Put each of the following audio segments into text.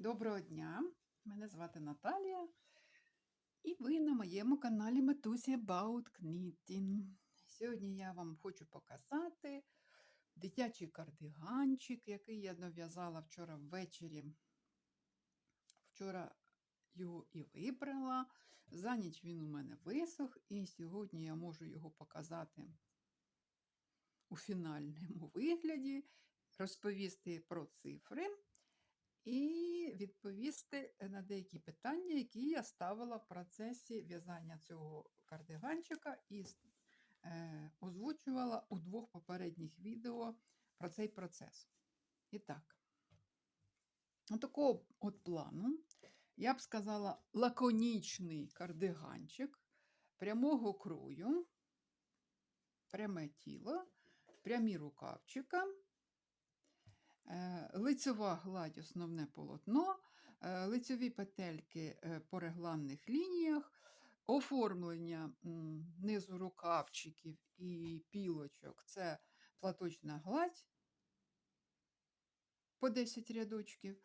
Доброго дня! Мене звати Наталія, і ви на моєму каналі Матусі About Knitting. Сьогодні я вам хочу показати дитячий кардиганчик, який я нав'язала вчора ввечері. Вчора його і вибрала. За ніч він у мене висох, і сьогодні я можу його показати у фінальному вигляді, розповісти про цифри і відповісти на деякі питання, які я ставила в процесі в'язання цього кардиганчика і е, озвучувала у двох попередніх відео про цей процес. І так, такого от плану, я б сказала, лаконічний кардиганчик прямого крою, пряме тіло, прямі рукавчика. Е, Лицьова гладь, основне полотно, е, лицьові петельки е, по регланних лініях, оформлення низу рукавчиків і пілочок це платочна гладь по 10 рядочків.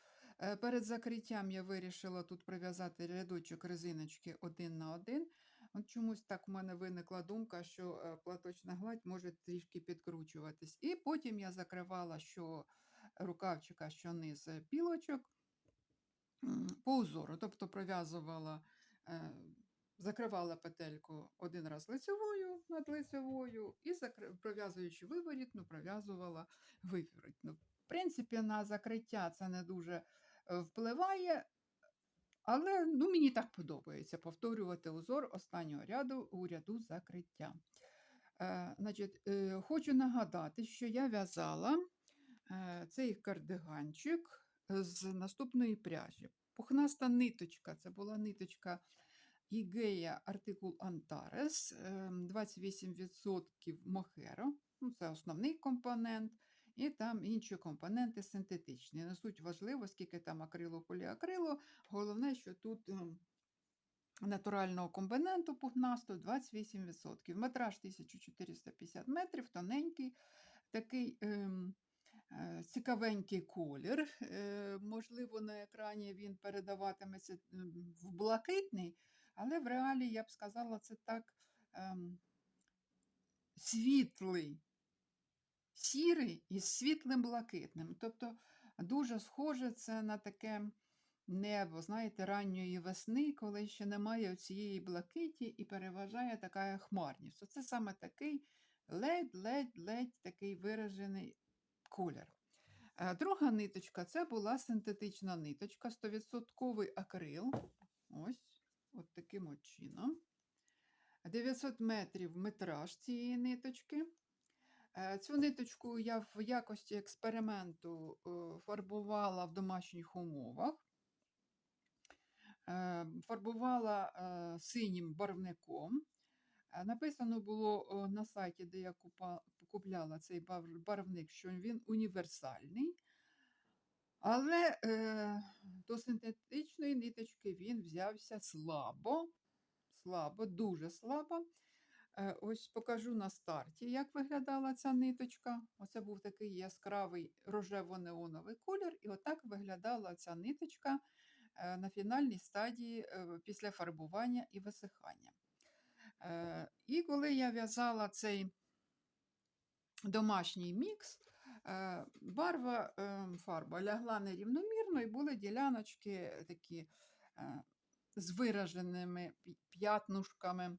Перед закриттям я вирішила тут прив'язати рядочок резиночки один на один. От чомусь так в мене виникла думка, що платочна гладь може трішки підкручуватись. І потім я закривала що рукавчика, що низ е, пілочок по узору. Тобто пров'язувала, е, закривала петельку один раз лицевою над лицевою і пров'язуючи виворітну, пров'язувала виворітну. В принципі, на закриття це не дуже е, впливає, але ну, мені так подобається повторювати узор останнього ряду у ряду закриття. Е, значить, е, хочу нагадати, що я в'язала е, цей кардиганчик з наступної пряжі. Пухнаста ниточка, це була ниточка Ігея артикул е, 28% мохеро, ну, це основний компонент, і там інші компоненти синтетичні. Не суть важливо, скільки там акрилу, поліакрилу. Головне, що тут ем, натурального компоненту пухнасту 28%. Метраж 1450 метрів, тоненький, такий ем, е, цікавенький колір. Е, можливо, на екрані він передаватиметься в блакитний, але в реалі, я б сказала, це так ем, світлий сірий із світлим блакитним. Тобто дуже схоже це на таке небо, знаєте, ранньої весни, коли ще немає цієї блакиті і переважає така хмарність. Оце саме такий ледь-ледь-ледь такий виражений колір. Е, Друга ниточка це була синтетична ниточка, 100% акрил. Ось, от таким от чином. 900 метрів метраж цієї ниточки. Е, Цю ниточку я в якості експерименту е, фарбувала в домашніх умовах. Фарбувала синім барвником. Написано було на сайті, де я купляла цей барвник, що він універсальний. Але е, до синтетичної ниточки він взявся слабо, слабо, дуже слабо. Е, Ось покажу на старті, як виглядала ця ниточка. Оце був такий яскравий рожево-неоновий колір, і отак виглядала ця ниточка е, на фінальній стадії е, після фарбування і висихання. Е, І коли я в'язала цей домашній мікс, е, барва е, фарба лягла нерівномірно, і були діляночки такі е, з вираженими п'ятнушками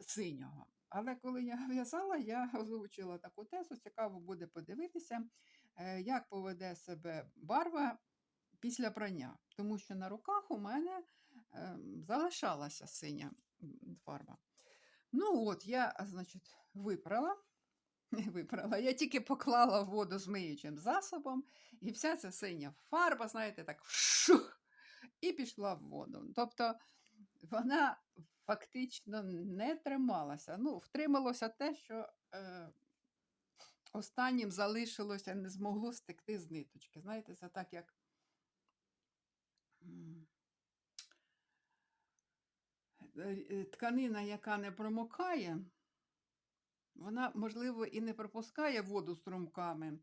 синього. Але коли я в'язала, я озвучила таку тезу, цікаво буде подивитися, як поведе себе барва після прання. Тому що на руках у мене залишалася синя фарба. Ну от, я, значить, випрала. Не випрала, я тільки поклала воду з миючим засобом, і вся ця синя фарба, знаєте, так вшух, і пішла в воду. Тобто вона фактично не трималася. Ну, втрималося те, що е, останнім залишилося, не змогло стекти з ниточки. Знаєте, це так, як. е, е, Тканина, яка не промокає, вона, можливо, і не пропускає воду струмками,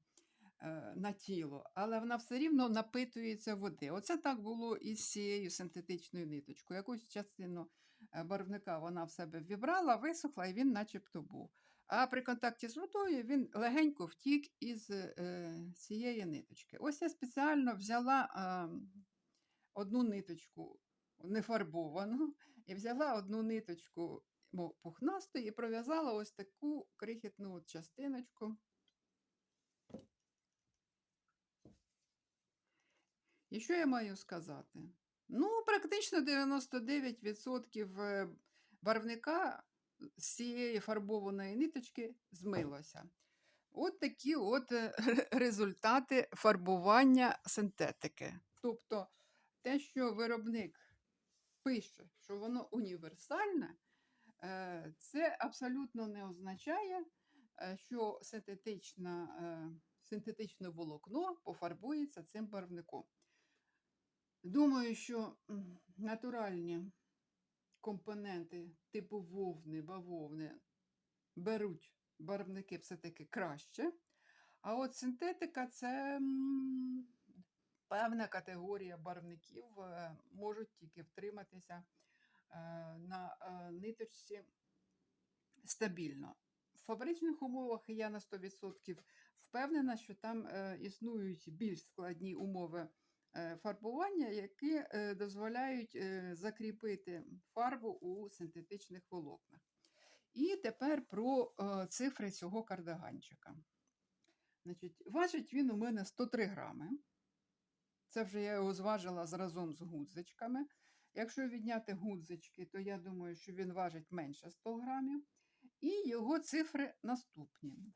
е, на тіло, але вона все рівно напитується води. Оце так було і з цією синтетичною ниточкою. Якусь частину е, барвника вона в себе вібрала, висохла, і він начебто був. А при контакті з водою він легенько втік із е, цієї ниточки. Ось я спеціально взяла одну ниточку нефарбовану і взяла одну ниточку мо- пухнасту і пров'язала ось таку крихітну частиночку. І що я маю сказати? Ну, практично 99% е, барвника з цієї фарбованої ниточки змилося. От такі от е, результати фарбування синтетики. Тобто те, що виробник пише, що воно універсальне, це абсолютно не означає, е, що синтетична, е, синтетичне волокно пофарбується цим барвником. Думаю, що натуральні компоненти типу вовни, бавовни беруть барвники все-таки краще. А от синтетика це певна категорія барвників, е, можуть тільки втриматися на е, ниточці стабільно. В фабричних умовах я на 100% впевнена, що там е, існують більш складні умови е, фарбування, які е, дозволяють е, закріпити фарбу у синтетичних волокнах. І тепер про е, цифри цього кардаганчика. Значить, важить він у мене 103 грами. Це вже я його зважила разом з гудзичками. Якщо відняти гудзички, то я думаю, що він важить менше 100 грамів. І його цифри наступні.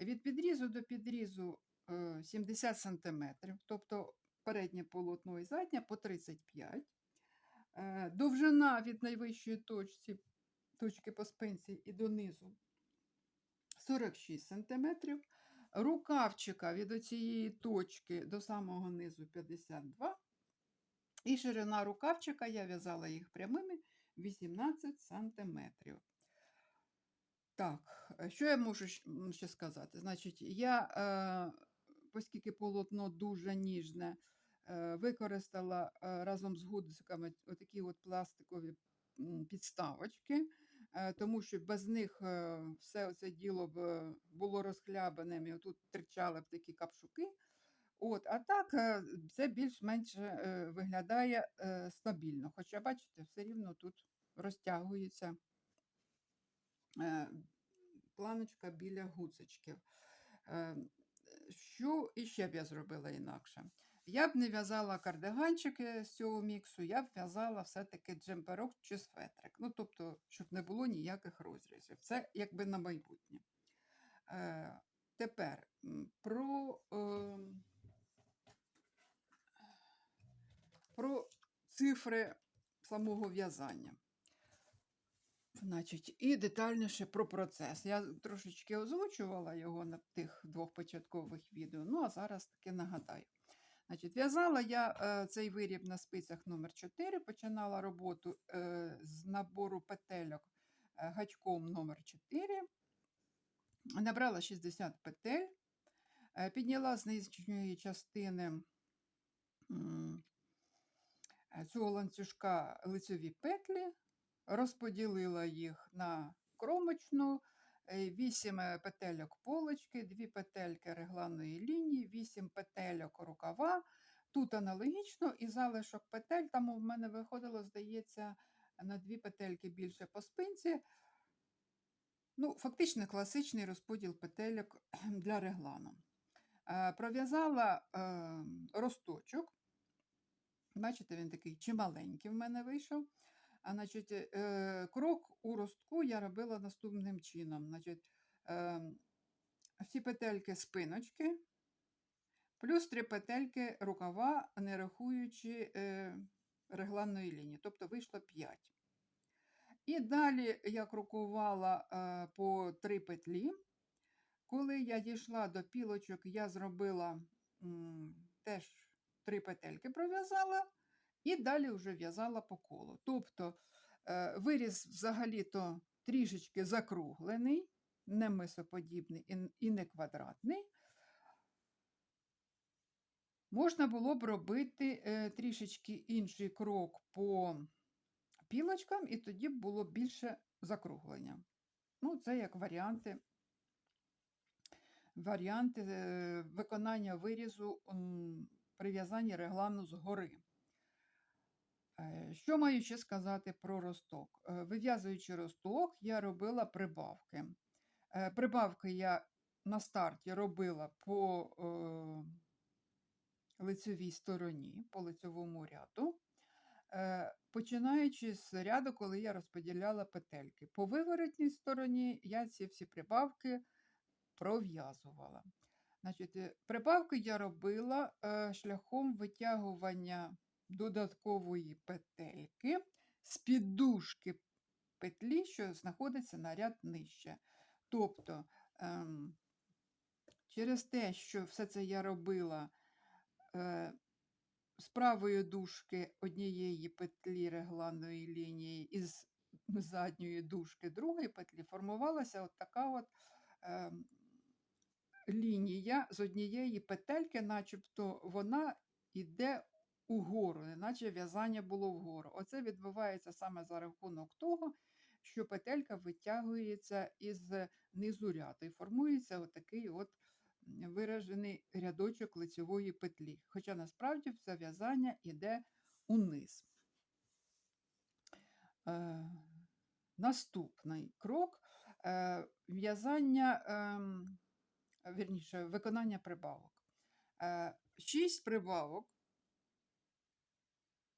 Від підрізу до підрізу е, 70 см, тобто переднє полотно і заднє по 35 Е, Довжина від найвищої точці, точки по спинці і донизу 46 см. Рукавчика від оцієї точки до самого низу 52 І ширина рукавчика, я в'язала їх прямими 18 см. Так, що я можу ще сказати? Значить, я, е, оскільки полотно дуже ніжне, е, використала разом з гудзиками отакі от пластикові підставочки, тому що без них все це діло б було розхлябаним, і отут тричали б такі капшуки. От, а так е, це більш-менш е, виглядає е, стабільно. Хоча, бачите, все рівно тут розтягується планочка біля гуцечків. Що іще б я зробила інакше? Я б не в'язала кардиганчики з цього міксу, я б в'язала все-таки джемперок чи светрик. Ну, тобто, щоб не було ніяких розрізів. Це якби на майбутнє. Тепер про, е, про цифри самого в'язання. Значить, і детальніше про процес. Я трошечки озвучувала його на тих двох початкових відео, ну а зараз таки нагадаю. Значить, в'язала я е, цей виріб на спицях номер 4 починала роботу е, з набору петельок е, гачком номер 4 набрала 60 петель, е, підняла з нижньої частини м, цього ланцюжка лицьові петлі, розподілила їх на кромочну, 8 петельок полочки, 2 петельки регланної лінії, 8 петельок рукава. Тут аналогічно і залишок петель, там у мене виходило, здається, на 2 петельки більше по спинці. Ну, фактично класичний розподіл петельок для реглану. Е, Пров'язала е, росточок. Бачите, він такий чималенький в мене вийшов. А, значить, е, крок у ростку я робила наступним чином. Значить, е, всі петельки спиночки, плюс три петельки рукава, не рахуючи е, регланної лінії, тобто вийшло 5. І далі я крокувала е, по три петлі. Коли я дійшла до пілочок, я зробила м, теж три петельки пров'язала, і далі вже в'язала по колу. Тобто е, виріз взагалі-то трішечки закруглений, не мисоподібний і, не квадратний. Можна було б робити е, трішечки інший крок по пілочкам, і тоді б було більше закруглення. Ну, це як варіанти, варіанти е, виконання вирізу м, при реглану згори. Е, Що маю ще сказати про росток? Е, Вив'язуючи росток, я робила прибавки. Е, Прибавки я на старті робила по лицевій стороні, по лицевому ряду, починаючи з ряду, коли я розподіляла петельки. По виворотній стороні я ці всі прибавки пров'язувала. Значить, е, прибавки я робила е, шляхом витягування додаткової петельки з піддужки петлі, що знаходиться на ряд нижче. Тобто, ем, через те, що все це я робила е, з правої дужки однієї петлі регланної лінії і з задньої дужки другої петлі, формувалася от така от ем, лінія з однієї петельки, начебто вона йде угору, неначе в'язання було вгору. Оце відбувається саме за рахунок того, що петелька витягується із низу ряду і формується отакий от виражений рядочок лицевої петлі. Хоча насправді все в'язання йде униз. Е, наступний крок е, в'язання, ем, вірніше, виконання прибавок. Е, Шість прибавок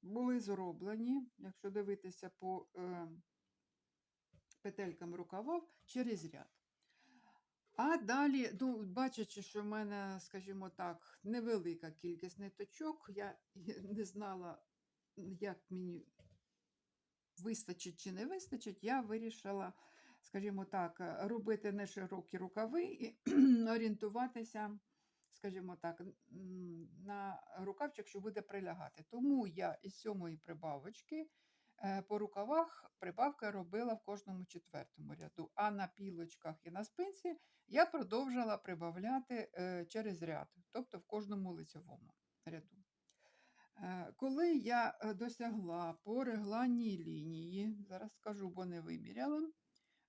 були зроблені, якщо дивитися по е, петелькам рукавов, через ряд. А далі, ну, бачачи, що в мене, скажімо так, невелика кількість ниточок, я не знала, як мені вистачить чи не вистачить, я вирішила, скажімо так, е, робити не широкі рукави і орієнтуватися, скажімо так, на рукавчик, що буде прилягати. Тому я із сьомої прибавочки е, по рукавах прибавки робила в кожному четвертому ряду, а на пілочках і на спинці я продовжила прибавляти е, через ряд, тобто в кожному лицевому ряду. Коли я досягла по регланній лінії, зараз скажу, бо не виміряла,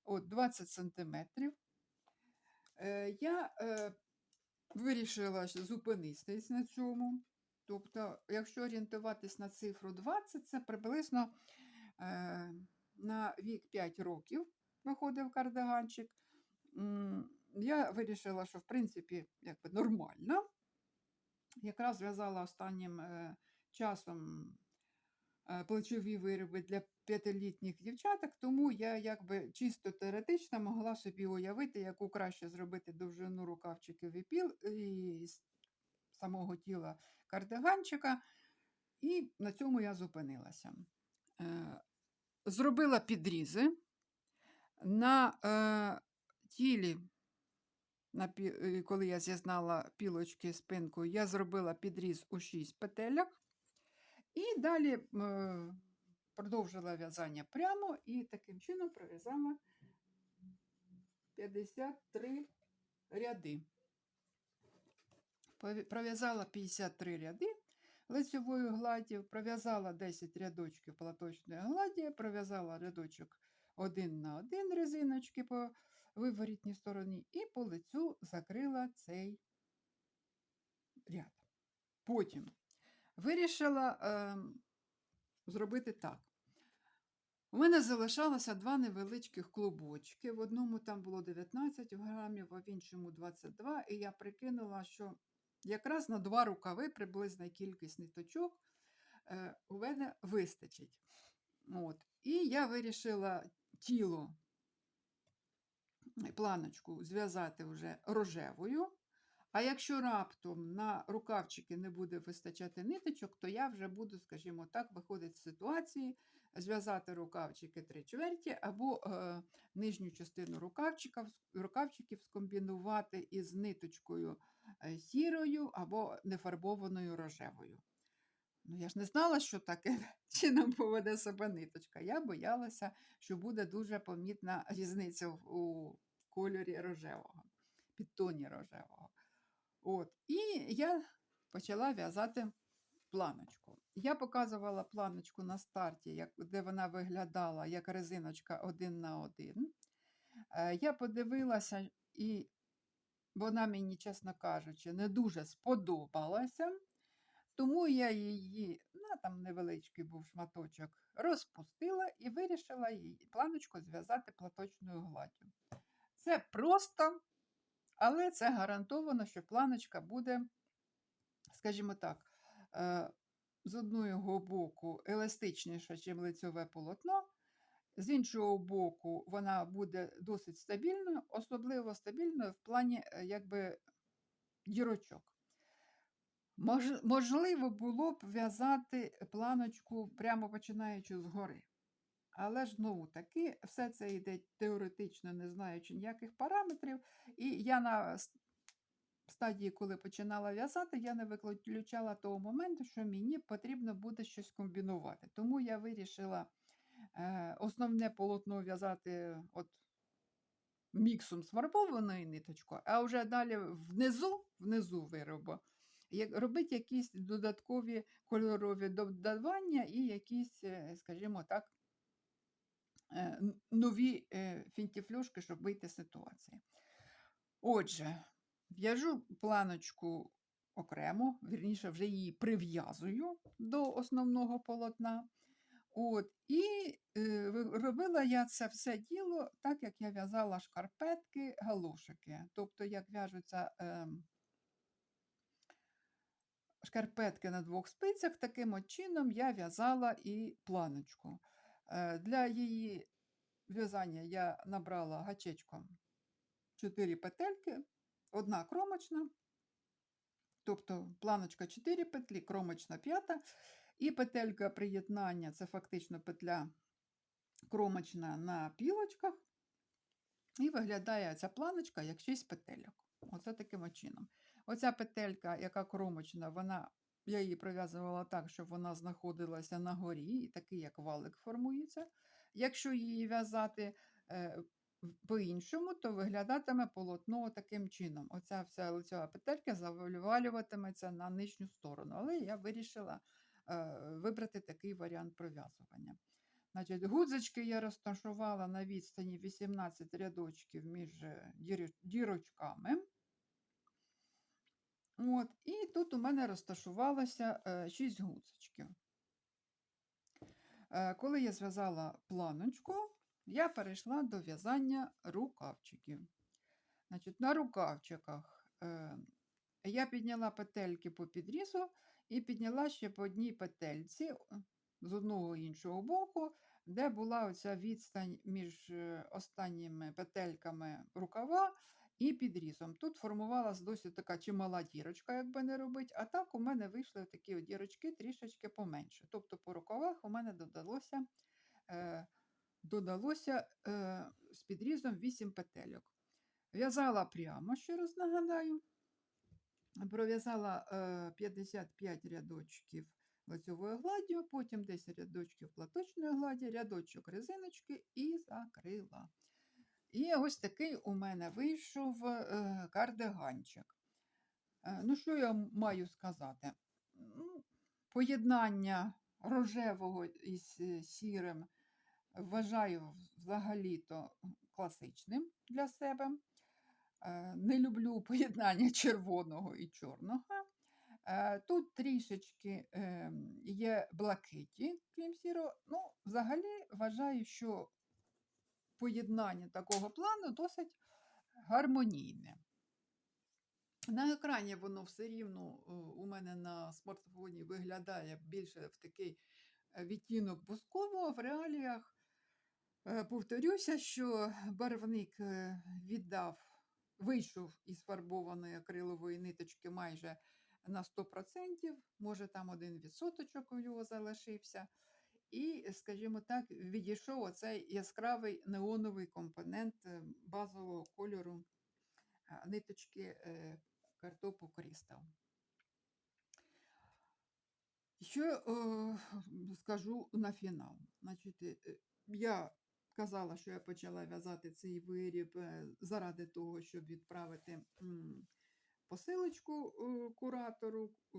от 20 сантиметрів, е, я е, вирішила зупинитись на цьому. Тобто, якщо орієнтуватись на цифру 20, це приблизно е, на вік 5 років виходив кардиганчик. Я вирішила, що в принципі якби нормально. Якраз зв'язала останнім часом плечові вироби для п'ятилітніх дівчаток, тому я якби чисто теоретично могла собі уявити, яку краще зробити довжину рукавчиків і піл і самого тіла кардиганчика. І на цьому я зупинилася. Е, Зробила підрізи на е, тілі на е, коли я з'єднала пілочки спинку, я зробила підріз у 6 петельок. І далі е, продовжила в'язання прямо і таким чином пров'язала 53 ряди. Пров'язала 53 ряди лицевою гладдю, пров'язала 10 рядочків платочної гладі, пров'язала рядочок один на один резиночки по виворітній стороні і по лицю закрила цей ряд. Потім вирішила ем, зробити так. У мене залишалося два невеличких клубочки. В одному там було 19 грамів, а в іншому 22. І я прикинула, що якраз на два рукави приблизна кількість ниточок е, у мене вистачить. От. І я вирішила тіло планочку зв'язати вже рожевою. А якщо раптом на рукавчики не буде вистачати ниточок, то я вже буду, скажімо так, виходити з ситуації, зв'язати рукавчики три чверті або е, нижню частину рукавчика, рукавчиків скомбінувати із ниточкою е, сірою або нефарбованою рожевою. Ну, я ж не знала, що таке чином поведе себе ниточка. Я боялася, що буде дуже помітна різниця у кольорі рожевого, підтоні рожевого. От. І я почала в'язати планочку. Я показувала планочку на старті, як, де вона виглядала як резиночка один на один. Е, Я подивилася, і вона мені, чесно кажучи, не дуже сподобалася. Тому я її, на там невеличкий був шматочок, розпустила і вирішила її планочку зв'язати платочною гладдю. Це просто, але це гарантовано, що планочка буде, скажімо так, е, з одного боку еластичніша, ніж лицьове полотно, з іншого боку, вона буде досить стабільною, особливо стабільною в плані е, якби дірочок. Мож- Можливо, було б в'язати планочку прямо починаючи згори. Але ж знову таки, все це йде теоретично, не знаючи ніяких параметрів. І я на стадії, коли починала в'язати, я не виключала того моменту, що мені потрібно буде щось комбінувати. Тому я вирішила е, основне полотно в'язати от міксом з фарбованою ниточкою, а вже далі внизу, внизу виробу, як- робити якісь додаткові кольорові додавання і якісь, е, скажімо так, нові е, фінтіфлюшки, щоб вийти з ситуації. Отже, в'яжу планочку окремо, вірніше, вже її прив'язую до основного полотна. От, і е, робила я це все діло так, як я в'язала шкарпетки, галошики. Тобто, як в'яжуться ем, шкарпетки на двох спицях, таким от чином я в'язала і планочку. Е, Для її в'язання я набрала гачечком 4 петельки, одна кромочна, тобто планочка 4 петлі, кромочна 5, і петелька приєднання це фактично петля кромочна на пілочках. І виглядає ця планочка як 6 петельок. Оце таким чином. Оця петелька, яка кромочна, вона, я її прив'язувала так, щоб вона знаходилася на горі, і такий як валик формується. Якщо її в'язати е, по-іншому, то виглядатиме полотно таким чином. Оця вся лицева петелька завалюватиметься на нижню сторону. Але я вирішила е, вибрати такий варіант пров'язування. Значить, гудзички я розташувала на відстані 18 рядочків між е, дірочками. От, і тут у мене розташувалося 6 гудзичків. Е, Коли я зв'язала планочку, я перейшла до в'язання рукавчиків. Значить, на рукавчиках е, я підняла петельки по підрізу і підняла ще по одній петельці е, з одного іншого боку, де була оця відстань між е, останніми петельками рукава і підрізом. Тут формувалась досить така чимала дірочка, як би не робити, а так у мене вийшли такі дірочки трішечки поменше. Тобто по рукавах у мене додалося, е, додалося е, з підрізом 8 петельок. В'язала прямо, ще раз нагадаю. Пров'язала е, 55 рядочків лицьовою гладдю, потім 10 рядочків платочної гладі, рядочок резиночки і закрила. І ось такий у мене вийшов е, кардиганчик. Е, ну, що я маю сказати? Ну, Поєднання рожевого із е, сірим вважаю взагалі-то класичним для себе. Не люблю поєднання червоного і чорного. Тут трішечки е, є блакиті, крім сірого. Ну, взагалі вважаю, що поєднання такого плану досить гармонійне. На екрані воно все рівно е, у мене на смартфоні виглядає більше в такий е, відтінок бускового в реаліях. Е, Повторюся, що барвник віддав, вийшов із фарбованої акрилової ниточки майже на 100%, може там один відсоточок у його залишився. І, скажімо так, відійшов оцей яскравий неоновий компонент е, базового кольору ниточки е, картопу Крістал. Що е, скажу на фінал? Значить, я казала, що я почала в'язати цей виріб заради того, щоб відправити посилочку е, куратору е,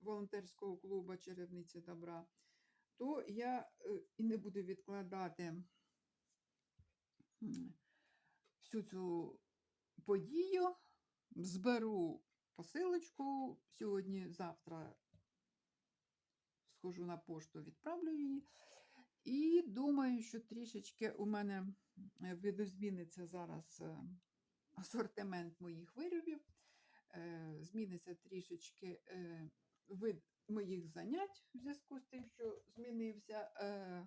волонтерського клубу Черевниці добра, то я е, і не буду відкладати всю цю подію, зберу посилочку сьогодні-завтра схожу на пошту, відправлю її. І думаю, що трішечки у мене е, видозміниться зараз е, асортимент моїх виробів, зміниться трішечки вид моїх занять в зв'язку з тим, що змінився е,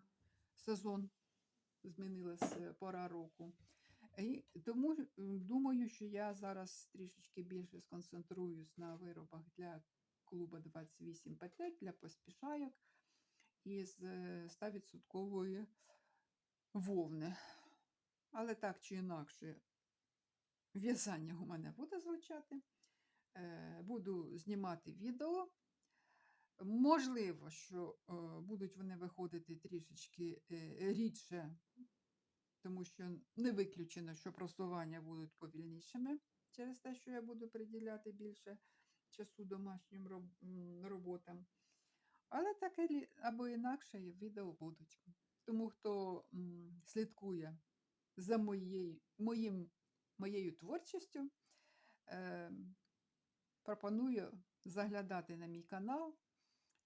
сезон, змінилася пора року. І тому е, думаю, що я зараз трішечки більше сконцентруюсь на виробах для клуба 28 петель, для поспішайок із е, 100% вовни. Але так чи інакше, в'язання у мене буде звучати. Е, Буду знімати відео. Можливо, що е, будуть вони виходити трішечки е, рідше, тому що не виключено, що просування будуть повільнішими через те, що я буду приділяти більше часу домашнім роб- роботам. Але так або інакше відео будуть. Тому хто слідкує за моєю, моїм, моєю творчістю, е, пропоную заглядати на мій канал.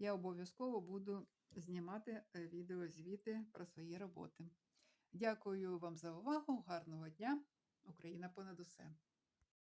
Я обов'язково буду знімати е, відеозвіти про свої роботи. Дякую вам за увагу, гарного дня! Україна понад усе!